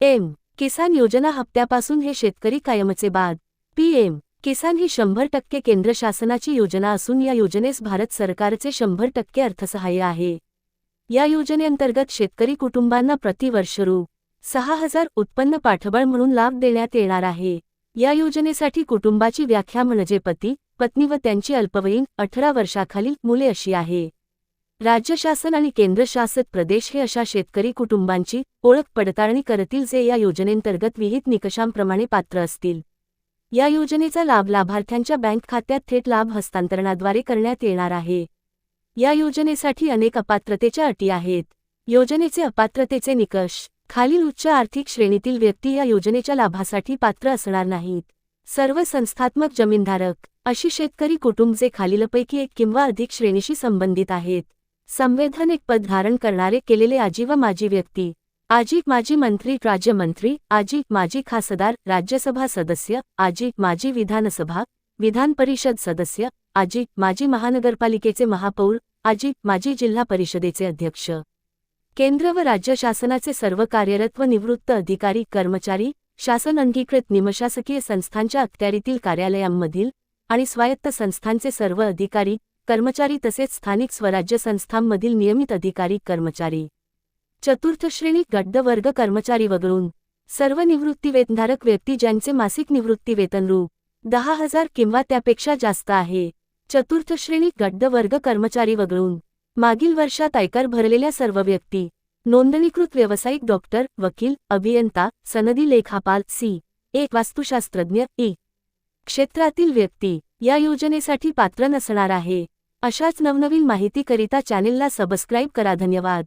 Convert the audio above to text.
M. किसान योजना हप्त्यापासून हे शेतकरी कायमचे बाद. पीएम किसान ही शंभर टक्के केंद्र शासनाची योजना असून या योजनेस भारत सरकारचे शंभर टक्के अर्थसहाय्य आहे. या योजनेअंतर्गत शेतकरी कुटुंबांना प्रतिवर्ष रु सहा हजार उत्पन्न पाठबळ म्हणून लाभ देण्यात येणार आहे. या योजनेसाठी कुटुंबाची व्याख्या म्हणजे पती पत्नी व त्यांची अल्पवयीन अठरा वर्षाखालील मुले अशी आहे. राज्य शासन आणि केंद्रशासित प्रदेश हे अशा शेतकरी कुटुंबांची ओळख पडताळणी करतील जे या योजनेंतर्गत विहित निकषांप्रमाणे पात्र असतील. या योजनेचा लाभ लाभार्थ्यांच्या बँक खात्यात थेट लाभ हस्तांतरणाद्वारे करण्यात येणार आहे. या योजनेसाठी अनेक अपात्रतेच्या अटी आहेत. योजनेचे अपात्रतेचे निकष खालील उच्च आर्थिक श्रेणीतील व्यक्ती या योजनेच्या लाभासाठी पात्र असणार नाहीत. सर्व संस्थात्मक जमीनधारक अशी शेतकरी कुटुंब जे खालीलपैकी एक किंवा अधिक श्रेणीशी संबंधित आहेत. संवैधानिक पद धारण करणारे केलेले आजी व माजी व्यक्ती आजी माजी मंत्री राज्यमंत्री आजी माजी खासदार राज्यसभा सदस्य आजी माजी विधानसभा विधान परिषद सदस्य आजी माजी महानगरपालिकेचे महापौर आजी माजी जिल्हा परिषदेचे अध्यक्ष. केंद्र व राज्य शासनाचे सर्व कार्यरत व निवृत्त अधिकारी कर्मचारी शासन अंगीकृत निमशासकीय संस्थांच्या अखत्यारीतील कार्यालयांमधील आणि स्वायत्त संस्थांचे सर्व अधिकारी कर्मचारी तसेच स्थानिक स्वराज्य संस्थांमधील नियमित अधिकारी कर्मचारी. चतुर्थ श्रेणी गड्ड वर्ग कर्मचारी वगळून सर्व निवृत्तीवेतनधारक व्यक्ती ज्यांचे मासिक निवृत्तीवेतन रू. दहा हजार किंवा त्यापेक्षा जास्त आहे. चतुर्थ श्रेणी गड्ड वर्ग कर्मचारी वगळून मागील वर्षात आयकर भरलेल्या सर्व व्यक्ती नोंदणीकृत व्यावसायिक डॉक्टर वकील अभियंता सनदी लेखापाल सी. एक वास्तुशास्त्रज्ञ ई. क्षेत्रातील व्यक्ती या योजनेसाठी पात्र नसणार आहे. अशाच नवनवीन माहितीकरिता चॅनेलला सबस्क्राईब करा. धन्यवाद.